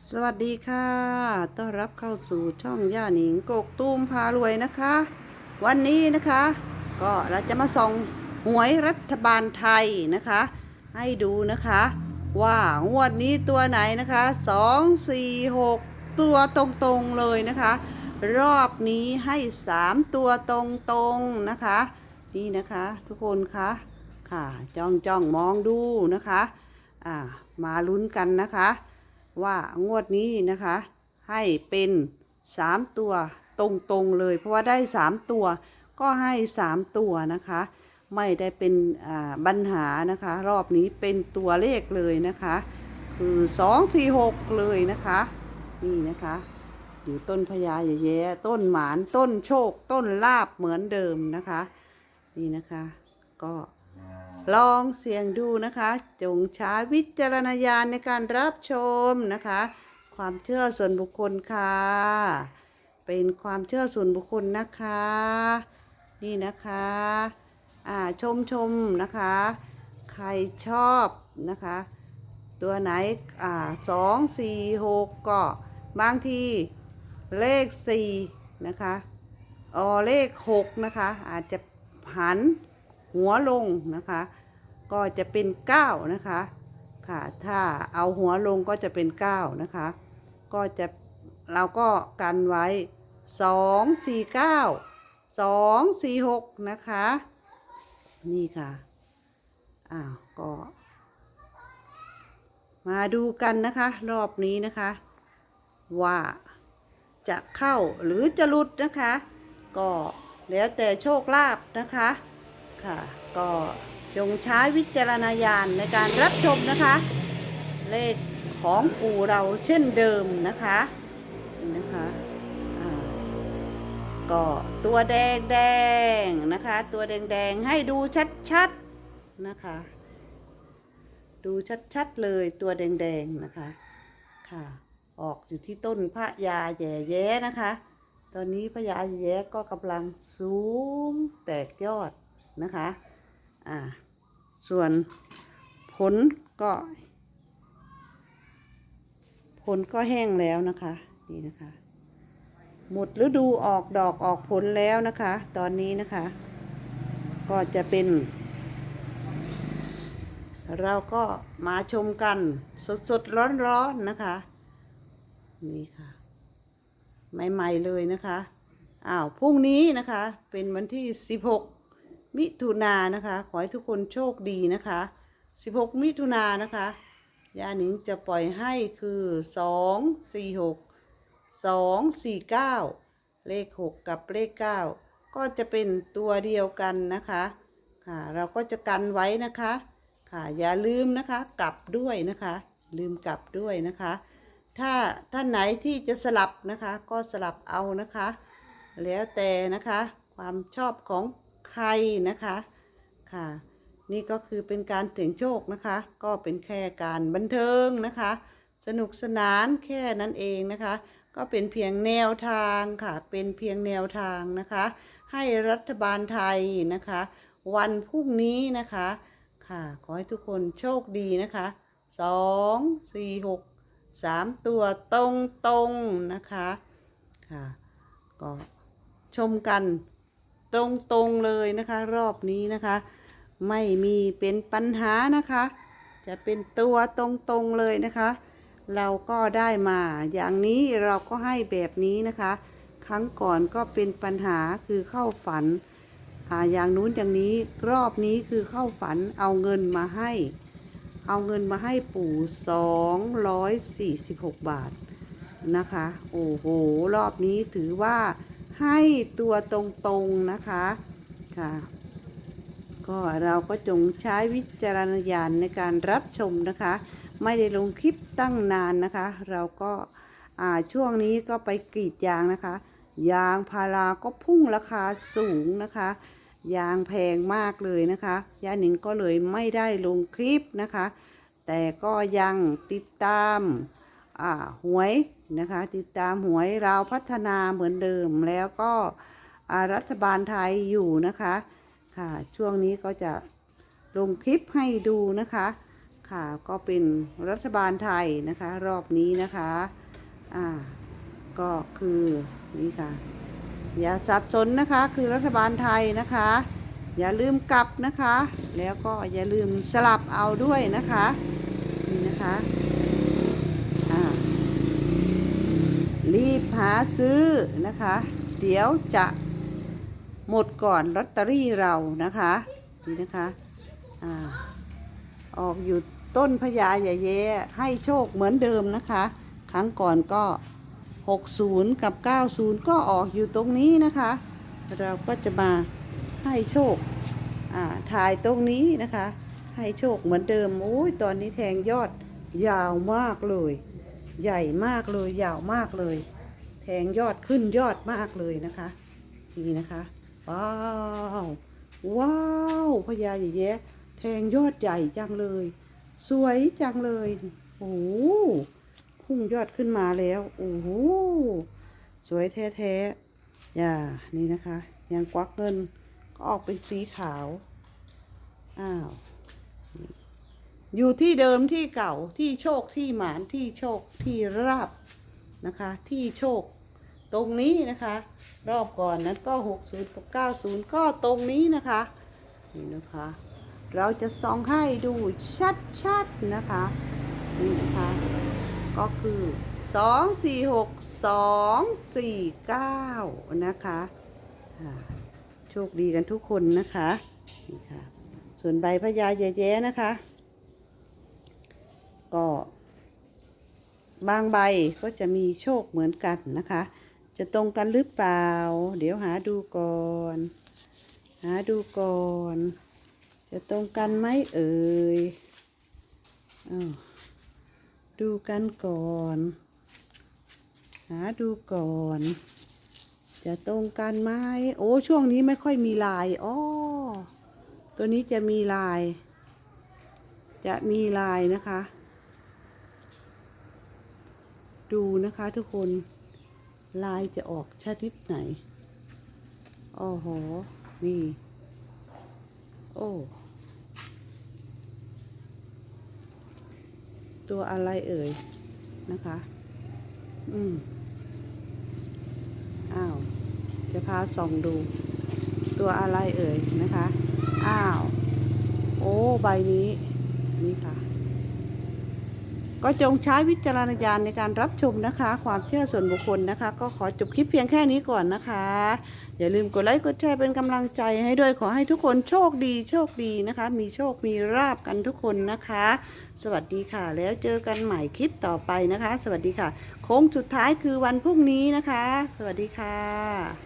สวัสดีค่ะ ต้อนรับเข้าสู่ช่องย่าหนิงกกตูมพารวยนะคะ วันนี้นะคะ ก็เราจะมาส่องหวยรัฐบาลไทยนะคะ ให้ดูนะคะ ว่างวดนี้ตัวไหนนะคะสองสี่หกตัวตรงๆเลยนะคะ รอบนี้ให้สามตัวตรงๆนะคะ นี่นะคะทุกคนคะค่ะจ้องจ้องมองดูนะคะ อ่ามาลุ้นกันนะคะ ว่างวดนี้นะคะ ให้เป็นสามตัวตรงๆเลย เพราะว่าได้สามตัวก็ให้สามตัวนะคะ ไม่ได้เป็นอ่าปัญหานะคะ รอบนี้เป็นตัวเลขเลยนะคะ คือสองสี่หกเลยนะคะ นี่นะคะอยู่ต้นพญาแย่ต้นหมานต้นโชค ต้นลาบเหมือนเดิมนะคะ นี่นะคะ ก็ ลองเสี่ยงดูนะคะ จงใช้วิจารณญาณในการรับชมนะคะ ความเชื่อส่วนบุคคลค่ะ เป็นความเชื่อส่วนบุคคลนะคะ นี่นะคะอ่าชมชมนะคะ ใครชอบนะคะ ตัวไหนอ่าสองสี่หกก็บางทีเลขสี่นะคะออเลขหกนะคะ อาจจะหัน หัวลงนะคะ ก็จะเป็นเก้านะคะ ค่ะ ถ้าเอาหัวลงก็จะเป็นเก้านะคะ ก็จะเราก็กันไว้สองสี่เก้าสองสี่หกนะคะ นี่ค่ะ อ้าว ก็ มาดูกันนะคะ รอบนี้นะคะ ว่าจะเข้าหรือจะหลุดนะคะ ก็แล้วแต่โชคลาภนะคะ ค่ะ ก็จงใช้วิจารณญาณในการรับชมนะคะ เลขของปู่เราเช่นเดิมนะคะนี่นะคะก็ตัวแดงแดงนะคะ ตัวแดงแดงให้ดูชัดๆนะคะ ดูชัดๆเลยตัวแดงๆนะคะค่ะออกอยู่ที่ต้นพระยาแย่แย้นะคะ ตอนนี้พระยาแย่ก็กำลังสูงแตกยอด นะคะอ่าส่วนผลก็ ผลก็แห้งแล้วนะคะนี่นะคะ หมดฤดูออกดอกออกผลแล้วนะคะ ตอนนี้นะคะ ก็จะเป็น เราก็มาชมกันสดๆร้อนๆนะคะ นี่ค่ะใหม่ๆเลยนะคะอ้าวพรุ่งนี้นะคะเป็นวันที่ 16 มิถุนานะคะ ขอให้ทุกคนโชคดีนะคะ 16 มิถุนานนะคะยาหนิงจะปล่อยให้คือ 2 4 6 2 4 9 เลข 6 กับเลข 9 ก็จะเป็นตัวเดียวกันนะคะค่ะเราก็จะกันไว้นะคะค่ะอย่าลืมนะคะกลับด้วยนะคะ ลืมกลับด้วยนะคะ ถ้าท่านไหนที่จะสลับนะคะ ก็สลับเอานะคะ แล้วแต่นะคะความชอบของ ใครนะคะค่ะ นี่ก็คือเป็นการเสี่ยงโชคนะคะ ก็เป็นแค่การบันเทิงนะคะ สนุกสนานแค่นั้นเองนะคะ ก็เป็นเพียงแนวทางค่ะ เป็นเพียงแนวทางนะคะ ให้รัฐบาลไทยนะคะ วันพรุ่งนี้นะคะค่ะขอให้ทุกคนโชคดีนะคะสองสี่หกสามตัวตรงตรงๆนะคะ ค่ะ ก็ชมกัน ตรงตรงๆเลยนะคะ รอบนี้นะคะ ไม่มีเป็นปัญหานะคะ จะเป็นตัวตรงตรงๆเลยนะคะ เราก็ได้มาอย่างนี้เราก็ให้แบบนี้นะคะ ครั้งก่อนก็เป็นปัญหาคือเข้าฝันอ่าอย่างนู้นอย่างนี้รอบนี้คือเข้าฝันเอาเงินมาให้ เอาเงินมาให้ปู่สองร้อยสี่สิบหกบาทนะคะ โอ้โห รอบนี้ถือว่า ให้ตัวตรงๆนะคะค่ะ ก็เราก็จงใช้วิจารณญาณในการรับชมนะคะ ไม่ได้ลงคลิปตั้งนานนะคะ เราก็ช่วงนี้ก็ไปกรีดยางนะคะ ยางพาราก็พุ่งราคาสูงนะคะ ยางแพงมากเลยนะคะยาหนิงก็เลยไม่ได้ลงคลิปนะคะ แต่ก็ยังติดตาม หวยนะคะ ติดตามหวยเราพัฒนาเหมือนเดิมแล้วก็รัฐบาลไทยอยู่นะคะค่ะ ช่วงนี้ก็จะลงคลิปให้ดูนะคะ ค่ะก็เป็นรัฐบาลไทยนะคะ รอบนี้นะคะอ่าก็คือนี่ค่ะ อย่าสับสนนะคะคือรัฐบาลไทยนะคะ อย่าลืมกลับนะคะ แล้วก็อย่าลืมสลับเอาด้วยนะคะนี่นะคะอ่า รีบหาซื้อนะคะ เดี๋ยวจะหมดก่อนลอตเตอรี่เรานะคะนี่นะคะอออกอยู่ต้นพญาใหญ่แย่ให้โชคเหมือนเดิมนะคะ ครั้งก่อนก็ 60 กับ 90 ก็ออกอยู่ตรงนี้นะคะ เราก็จะมาให้โชคถ่ายตรงนี้นะคะ ให้โชคเหมือนเดิมโอ้ยตอนนี้แทงยอดยาวมากเลย ใหญ่มากเลยยาวมากเลย แทงยอดขึ้นยอดมากเลยนะคะนี่นะคะ ว้าวว้าวพญาใหญ่แย้แทงยอดใหญ่จังเลย สวยจังเลยโอ้โหพุ่งยอดขึ้นมาแล้วโอ้โหสวยแท้ๆอย่านี่นะคะ ยังกวักเงินก็ออกเป็นสีขาวอ้าว อยู่ที่เดิมที่เก่าที่โชคที่หมานที่โชคที่ราบนะคะ ที่โชค ตรงนี้นะคะ รอบก่อนนั้นก็ 60 กับ 90 ก็ตรงนี้นะคะนี่นะคะ เราจะส่องให้ดูชัดๆนะคะนี่นะคะ ก็คือ 2 4 6 2 4 9 นะคะอ่าโชคดีกันทุกคนนะคะนี่ค่ะส่วนใบพญาแย้ๆนะคะ ก็บางใบก็จะมีโชคเหมือนกันนะคะ จะตรงกันหรือเปล่า เดี๋ยวหาดูก่อน หาดูก่อน จะตรงกันไหมเอ่ยอดูกันก่อน หาดูก่อน จะตรงกันไหมโอ้ช่วงนี้ไม่ค่อยมีลายอ้อตัวนี้จะมีลาย จะมีลายนะคะ ดูนะคะทุกคนลายจะออกชนิดไหนอ๋อโหนี่ โอ้ตัวอะไรเอ่ยนะคะ อืม อ้าว จะพาส่องดู ตัวอะไรเอ่ยนะคะ อ้าว โอ้ ใบนี้ นี่ค่ะ ก็จงใช้วิจารณญาณในการรับชมนะคะ ความเชื่อส่วนบุคคลนะคะ ก็ขอจบคลิปเพียงแค่นี้ก่อนนะคะ อย่าลืมกดไลค์กดแชร์เป็นกำลังใจให้ด้วยขอให้ทุกคนโชคดีโชคดีนะคะ มีโชคมีราบกันทุกคนนะคะ สวัสดีค่ะ แล้วเจอกันใหม่คลิปต่อไปนะคะ สวัสดีค่ะ โค้งสุดท้ายคือวันพรุ่งนี้นะคะ สวัสดีค่ะ